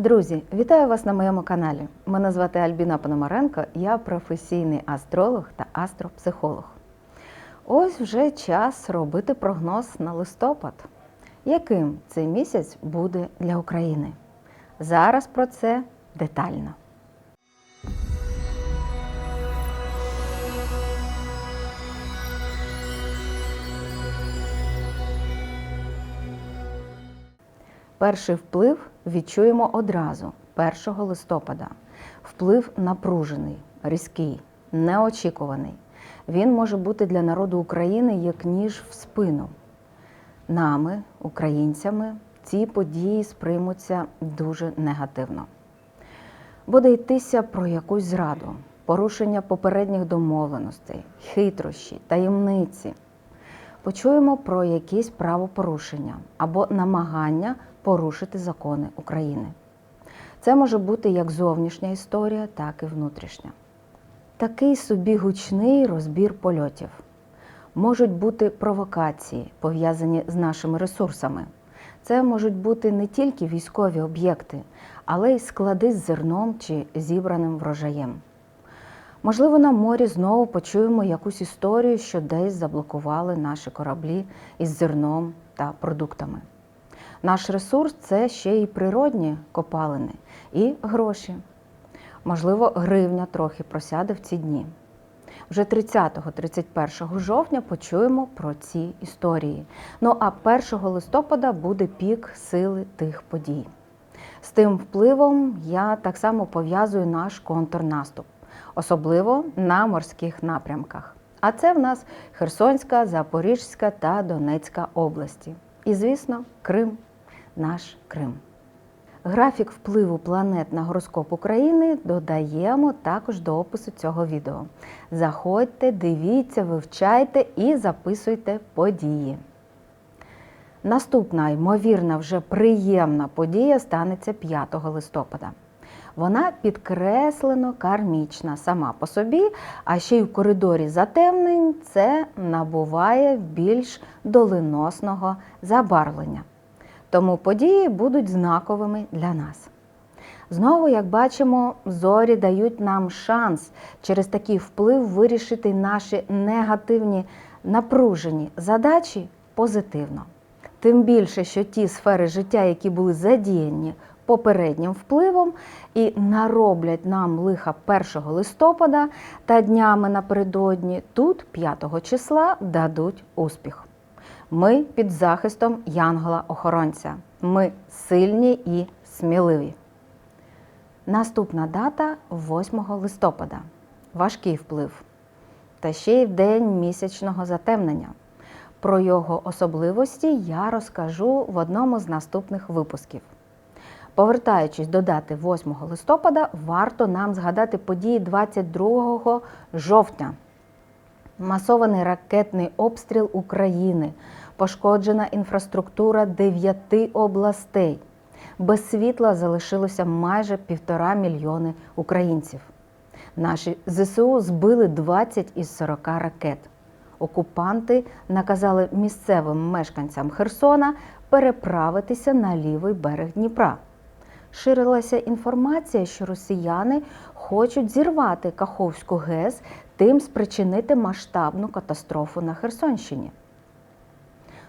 Друзі, вітаю вас на моєму каналі. Мене звати Альбіна Пономаренко, я професійний астролог та астропсихолог. Ось вже час робити прогноз на листопад. Яким цей місяць буде для України? Зараз про це детально. Перший вплив відчуємо одразу, 1 листопада. Вплив напружений, різкий, неочікуваний. Він може бути для народу України як ніж в спину. Нами, українцями, ці події сприймуться дуже негативно. Буде йтися про якусь зраду, порушення попередніх домовленостей, хитрощі, таємниці. Почуємо про якісь правопорушення або намагання порушити закони України. Це може бути як зовнішня історія, так і внутрішня. Такий собі гучний розбір польотів. Можуть бути провокації, пов'язані з нашими ресурсами. Це можуть бути не тільки військові об'єкти, але й склади з зерном чи зібраним врожаєм. Можливо, на морі знову почуємо якусь історію, що десь заблокували наші кораблі із зерном та продуктами. Наш ресурс це ще й природні копалини і гроші. Можливо, гривня трохи просяде в ці дні. Вже 30-31 жовтня почуємо про ці історії. Ну а 1 листопада буде пік сили тих подій. З тим впливом я так само пов'язую наш контрнаступ, особливо на морських напрямках. А це в нас Херсонська, Запорізька та Донецька області. І, звісно, Крим, наш Крим. Графік впливу планет на гороскоп України додаємо також до опису цього відео. Заходьте, дивіться, вивчайте і записуйте події. Наступна, ймовірна, вже приємна подія станеться 5 листопада. Вона підкреслено кармічна сама по собі, а ще й в коридорі затемнень це набуває більш доленосного забарвлення. Тому події будуть знаковими для нас. Знову, як бачимо, зорі дають нам шанс через такий вплив вирішити наші негативні напружені задачі позитивно. Тим більше, що ті сфери життя, які були задіяні попереднім впливом і нароблять нам лиха 1 листопада та днями напередодні, тут 5 числа дадуть успіх. Ми під захистом Янгола-охоронця. Ми сильні і сміливі. Наступна дата 8 листопада. Важкий вплив. Та ще й день місячного затемнення. Про його особливості я розкажу в одному з наступних випусків. Повертаючись до дати 8 листопада, варто нам згадати події 22 жовтня. Масований ракетний обстріл України, пошкоджена інфраструктура дев'яти областей. Без світла залишилося майже півтора мільйони українців. Наші ЗСУ збили 20 із 40 ракет. Окупанти наказали місцевим мешканцям Херсона переправитися на лівий берег Дніпра. Ширилася інформація, що росіяни хочуть зірвати Каховську ГЕС, тим спричинити масштабну катастрофу на Херсонщині.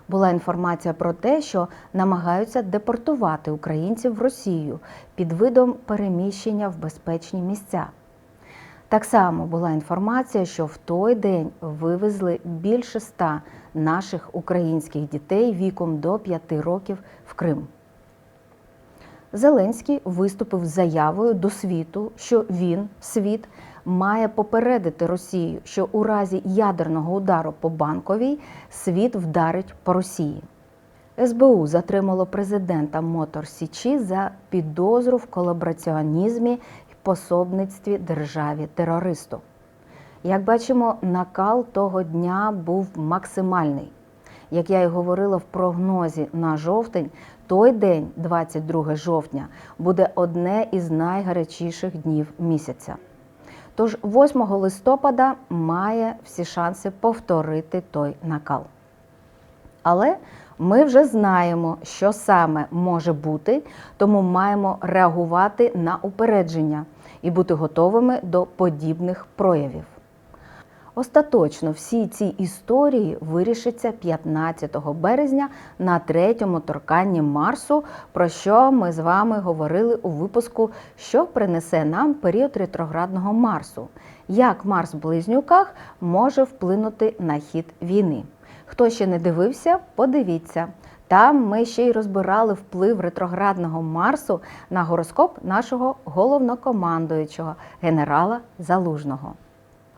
Була інформація про те, що намагаються депортувати українців в Росію під видом переміщення в безпечні місця. Так само була інформація, що в той день вивезли більше ста наших українських дітей віком до 5 років в Крим. Зеленський виступив з заявою до світу, що він, світ, має попередити Росію, що у разі ядерного удару по банковій світ вдарить по Росії. СБУ затримало президента Мотор Січі за підозру в колабораціонізмі і пособництві державі терористу. Як бачимо, накал того дня був максимальний. Як я й говорила в прогнозі на жовтень, той день, 22 жовтня, буде одне із найгарячіших днів місяця. Тож 8 листопада має всі шанси повторити той накал. Але Ми вже знаємо, що саме може бути, тому маємо реагувати на упередження і бути готовими до подібних проявів. Остаточно всі ці історії вирішаться 15 березня на третьому торканні Марсу, про що ми з вами говорили у випуску, що принесе нам період ретроградного Марсу. Як Марс в близнюках може вплинути на хід війни? Хто ще не дивився, подивіться. Там ми ще й розбирали вплив ретроградного Марсу на гороскоп нашого головнокомандуючого генерала Залужного.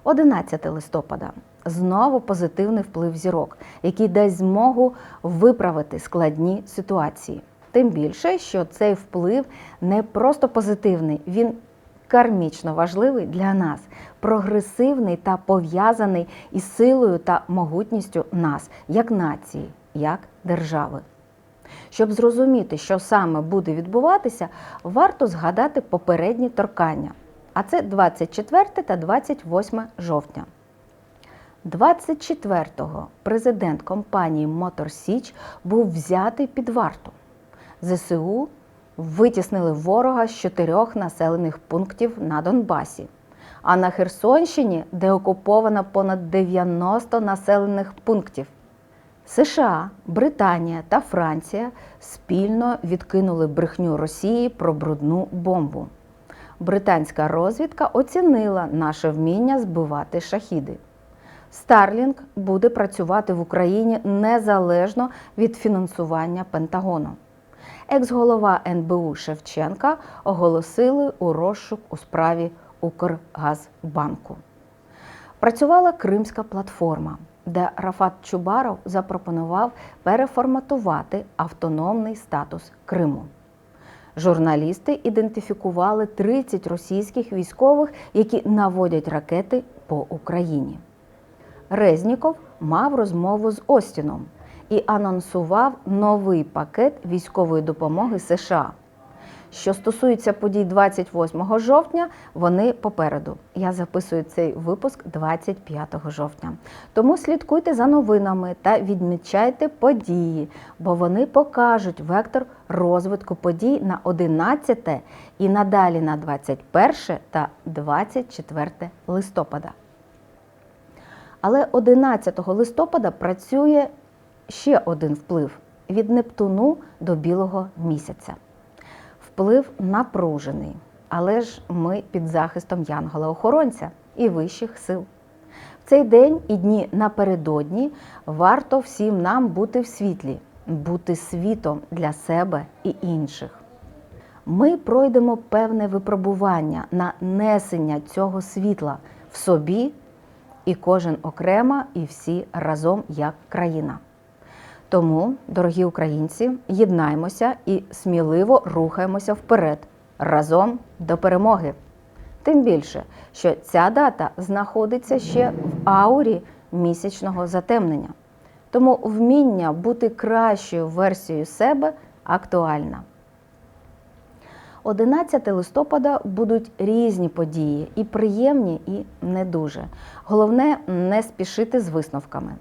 11 листопада знову позитивний вплив зірок, який дасть змогу виправити складні ситуації. Тим більше, що цей вплив не просто позитивний, він кармічно важливий для нас, прогресивний та пов'язаний із силою та могутністю нас, як нації, як держави. Щоб зрозуміти, що саме буде відбуватися, варто згадати попередні торкання. А це 24 та 28 жовтня. 24-го президент компанії Мотор Січ був взятий під варту. ЗСУ витіснили ворога з чотирьох населених пунктів на Донбасі. А на Херсонщині, де окуповано понад 90 населених пунктів. США, Британія та Франція спільно відкинули брехню Росії про брудну бомбу. Британська розвідка оцінила наше вміння збивати шахіди. Старлінг буде працювати в Україні незалежно від фінансування Пентагону. Екс-голова НБУ Шевченка оголосили у розшук у справі Укргазбанку. Працювала Кримська платформа, де Рафат Чубаров запропонував переформатувати автономний статус Криму. Журналісти ідентифікували 30 російських військових, які наводять ракети по Україні. Резніков мав розмову з Остіном і анонсував новий пакет військової допомоги США. Що стосується подій 28 жовтня, вони попереду. Я записую цей випуск 25 жовтня. Тому слідкуйте за новинами та відмічайте події, бо вони покажуть вектор розвитку подій на 11 і надалі на 21 та 24 листопада. Але 11 листопада працює ще один вплив від Нептуну до білого місяця. Вплив напружений, але ж ми під захистом Янгола-охоронця і вищих сил. В цей день і дні напередодні варто всім нам бути в світлі, бути світом для себе і інших. Ми пройдемо певне випробування на несення цього світла в собі, і кожен окремо, і всі разом як країна. Тому, дорогі українці, єднаймося і сміливо рухаємося вперед разом до перемоги. Тим більше, що ця дата знаходиться ще в аурі місячного затемнення. Тому вміння бути кращою версією себе актуальна. 11 листопада будуть різні події, і приємні, і не дуже. Головне не спішити з висновками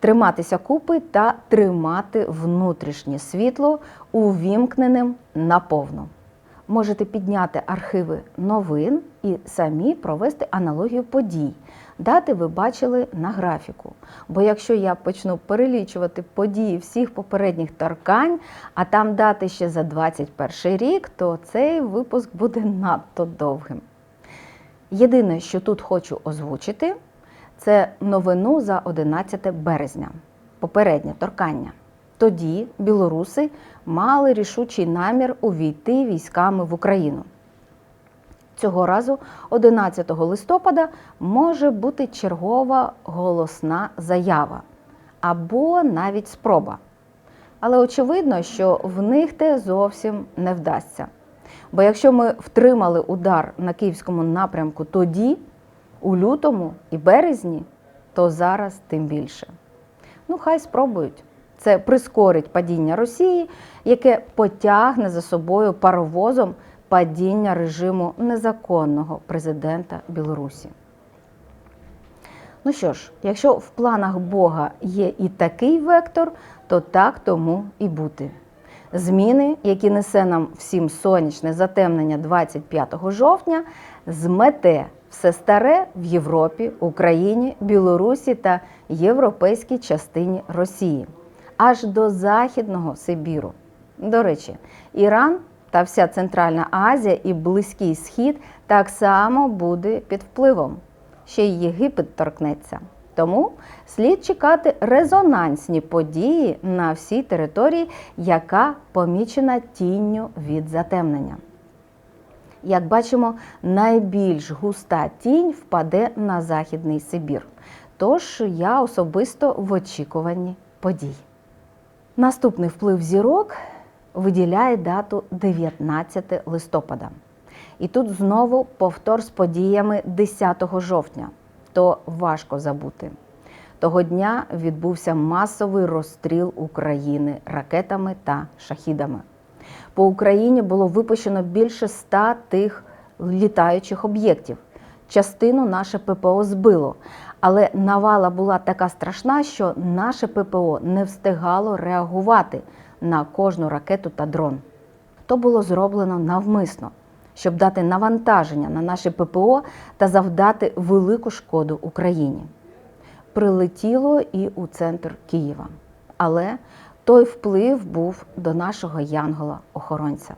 триматися купи та тримати внутрішнє світло увімкненим наповну. Можете підняти архіви новин і самі провести аналогію подій. Дати ви бачили на графіку. Бо якщо я почну перелічувати події всіх попередніх торкань, а там дати ще за 21 рік, то цей випуск буде надто довгим. Єдине, що тут хочу озвучити, це новину за 11 березня, попереднє торкання. Тоді білоруси мали рішучий намір увійти військами в Україну. Цього разу, 11 листопада, може бути чергова голосна заява або навіть спроба. Але очевидно, що в них те зовсім не вдасться. Бо якщо ми втримали удар на київському напрямку тоді, у лютому і березні, то зараз тим більше. Ну, хай спробують. Це прискорить падіння Росії, яке потягне за собою паровозом падіння режиму незаконного президента Білорусі. Ну що ж, якщо в планах Бога є і такий вектор, то так тому і бути. Зміни, які несе нам всім сонячне затемнення 25 жовтня, змете все старе в Європі, Україні, Білорусі та європейській частині Росії, аж до Західного Сибіру. До речі, Іран та вся Центральна Азія і Близький Схід так само буде під впливом. Ще й Єгипет торкнеться. Тому слід чекати резонансні події на всій території, яка помічена тінню від затемнення. Як бачимо, найбільш густа тінь впаде на Західний Сибір. Тож я особисто в очікуванні подій. Наступний вплив зірок виділяє дату 19 листопада. І тут знову повтор з подіями 10 жовтня. То важко забути. Того дня відбувся масовий розстріл України ракетами та шахідами. По Україні було випущено більше ста тих літаючих об'єктів. Частину наше ППО збило, але навала була така страшна, що наше ППО не встигало реагувати на кожну ракету та дрон. То було зроблено навмисно, щоб дати навантаження на наше ППО та завдати велику шкоду Україні. Прилетіло і у центр Києва. Але той вплив був до нашого янгола-охоронця.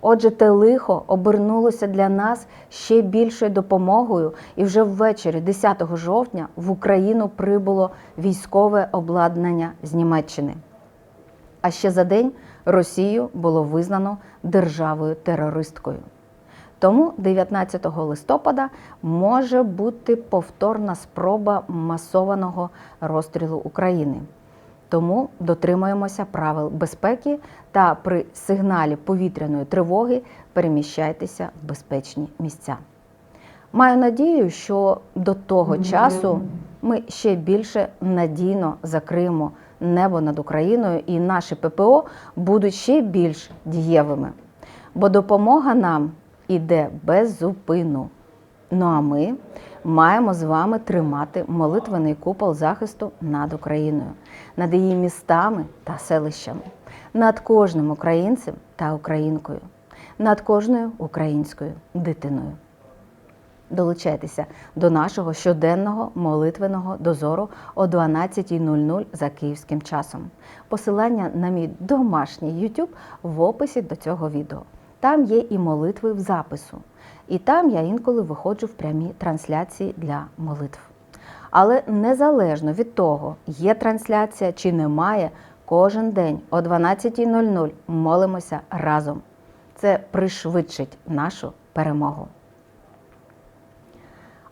Отже, те лихо обернулося для нас ще більшою допомогою, і вже ввечері, 10 жовтня, в Україну прибуло військове обладнання з Німеччини. А ще за день Росію було визнано державою терористкою. Тому 19 листопада може бути повторна спроба масованого розстрілу України. Тому дотримуємося правил безпеки та при сигналі повітряної тривоги переміщайтеся в безпечні місця. Маю надію, що до того часу ми ще більше надійно закриємо небо над Україною і наші ППО будуть ще більш дієвими, бо допомога нам іде без зупину. Ну а ми маємо з вами тримати молитвений купол захисту над Україною, над її містами та селищами, над кожним українцем та українкою, над кожною українською дитиною. Долучайтеся до нашого щоденного молитвеного дозору о 12.00 за київським часом. Посилання на мій домашній YouTube в описі до цього відео. Там є і молитви в запису. І там я інколи виходжу в прямі трансляції для молитв. Але незалежно від того, є трансляція чи немає, кожен день о 12.00 молимося разом. Це пришвидшить нашу перемогу.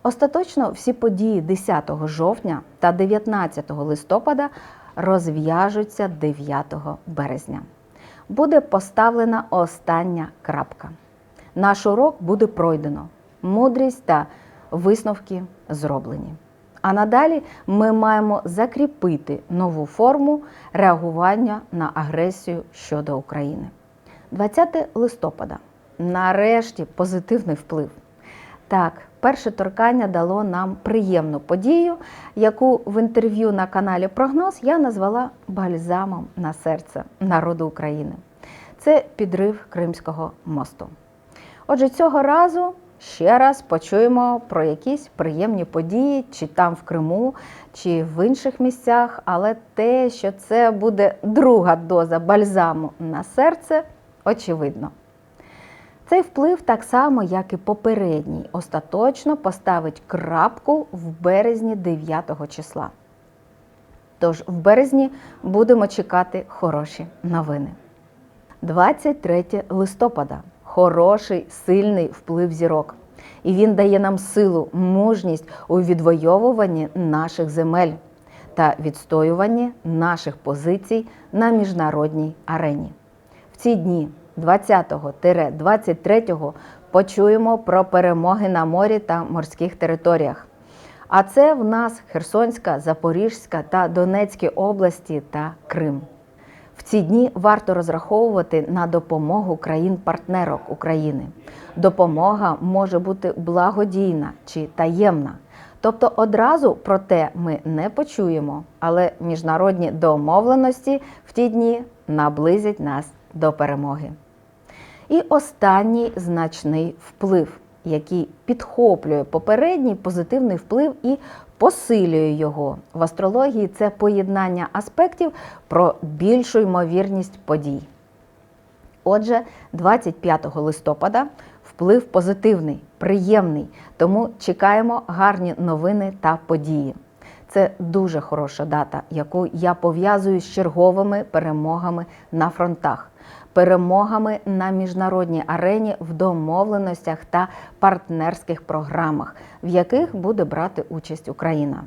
Остаточно всі події 10 жовтня та 19 листопада розв'яжуться 9 березня. Буде поставлена остання крапка. Наш урок буде пройдено, мудрість та висновки зроблені. А надалі ми маємо закріпити нову форму реагування на агресію щодо України. 20 листопада. Нарешті позитивний вплив. Так, перше торкання дало нам приємну подію, яку в інтерв'ю на каналі Прогноз я назвала бальзамом на серце народу України. Це підрив Кримського мосту. Отже, цього разу ще раз почуємо про якісь приємні події, чи там в Криму, чи в інших місцях, але те, що це буде друга доза бальзаму на серце, очевидно. Цей вплив, так само, як і попередній, остаточно поставить крапку в березні 9 числа. Тож в березні будемо чекати хороші новини. 23 листопада хороший, сильний вплив зірок. І він дає нам силу, мужність у відвоюванні наших земель та відстоюванні наших позицій на міжнародній арені. В ці дні 20-23 почуємо про перемоги на морі та морських територіях. А це в нас Херсонська, Запорізька та Донецькі області та Крим. В ці дні варто розраховувати на допомогу країн-партнерок України. Допомога може бути благодійна чи таємна. Тобто одразу про те ми не почуємо, але міжнародні домовленості в ті дні наблизять нас до перемоги. І останній значний вплив, який підхоплює попередній позитивний вплив і посилює його. В астрології це поєднання аспектів про більшу ймовірність подій. Отже, 25 листопада вплив позитивний, приємний, тому чекаємо гарні новини та події. Це дуже хороша дата, яку я пов'язую з черговими перемогами на фронтах, перемогами на міжнародній арені в домовленостях та партнерських програмах, в яких буде брати участь Україна.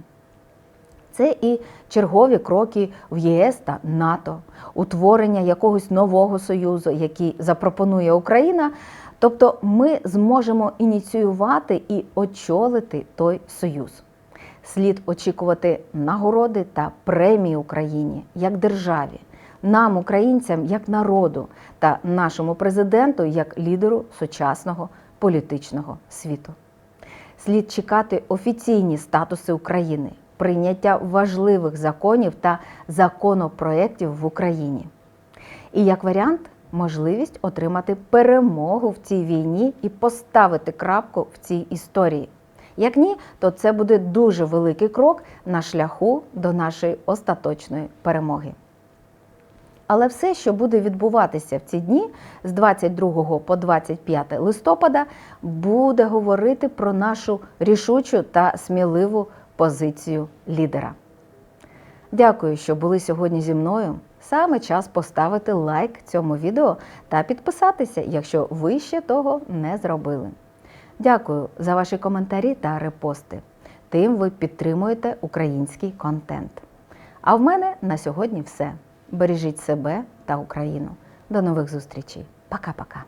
Це і чергові кроки в ЄС та НАТО, утворення якогось нового союзу, який запропонує Україна. Тобто ми зможемо ініціювати і очолити той союз. Слід очікувати нагороди та премії Україні як державі, нам, українцям, як народу та нашому президенту як лідеру сучасного політичного світу. Слід чекати офіційні статуси України, прийняття важливих законів та законопроєктів в Україні. І як варіант, можливість отримати перемогу в цій війні і поставити крапку в цій історії. Як ні, то це буде дуже великий крок на шляху до нашої остаточної перемоги. Але все, що буде відбуватися в ці дні з 22 по 25 листопада, буде говорити про нашу рішучу та сміливу позицію лідера. Дякую, що були сьогодні зі мною. Саме час поставити лайк цьому відео та підписатися, якщо ви ще того не зробили. Дякую за ваші коментарі та репости. Тим ви підтримуєте український контент. А в мене на сьогодні все. Бережіть себе та Україну. До нових зустрічей. Пока-пока.